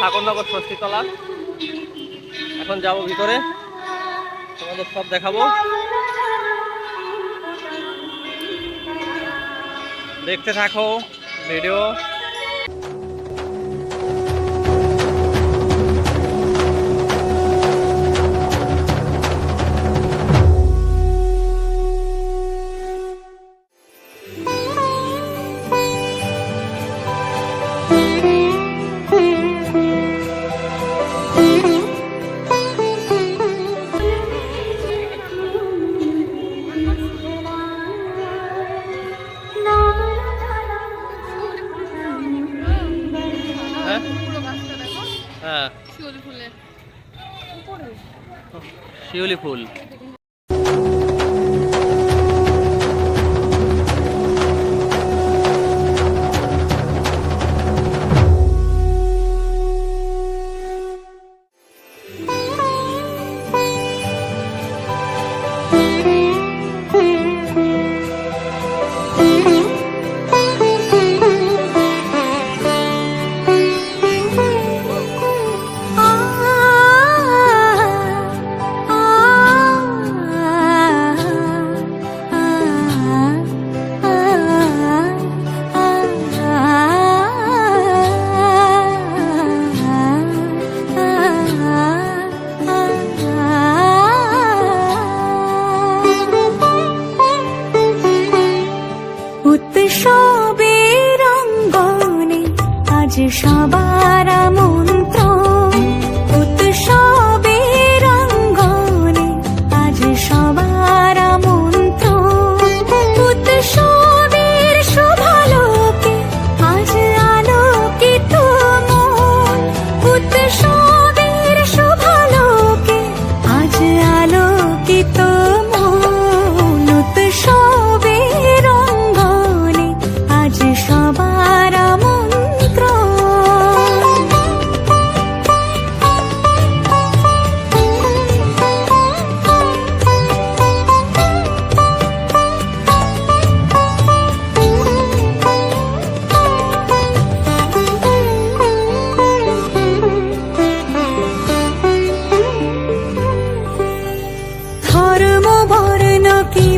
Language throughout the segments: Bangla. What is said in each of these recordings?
ঠাকুরনগর ষষ্ঠীতলা। এখন যাব ভিতরে। তোমাদের সব দেখাবো। দেখতে থাকো ভিডিও। শিউলি ফুল আজ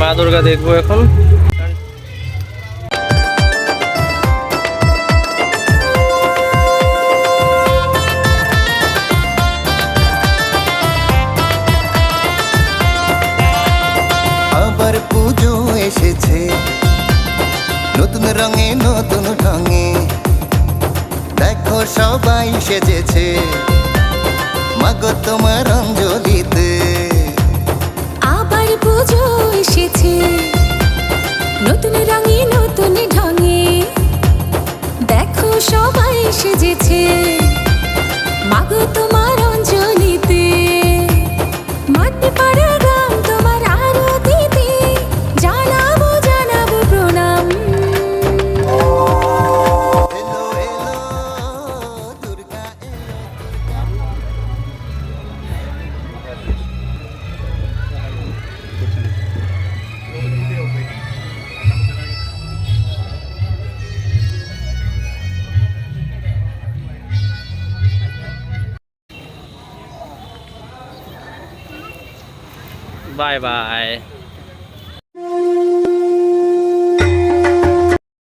মা দুর্গা দেখব এখন। আবার পুজো নতুন রঙে, নতুন ঢঙে। দেখো সবাই সেজেছে। মাগো তোমার অঞ্জলিতে সবাই সেজেছে। মাগো তোমার অঞ্জলিতে মাটি পাড়া বাই বাই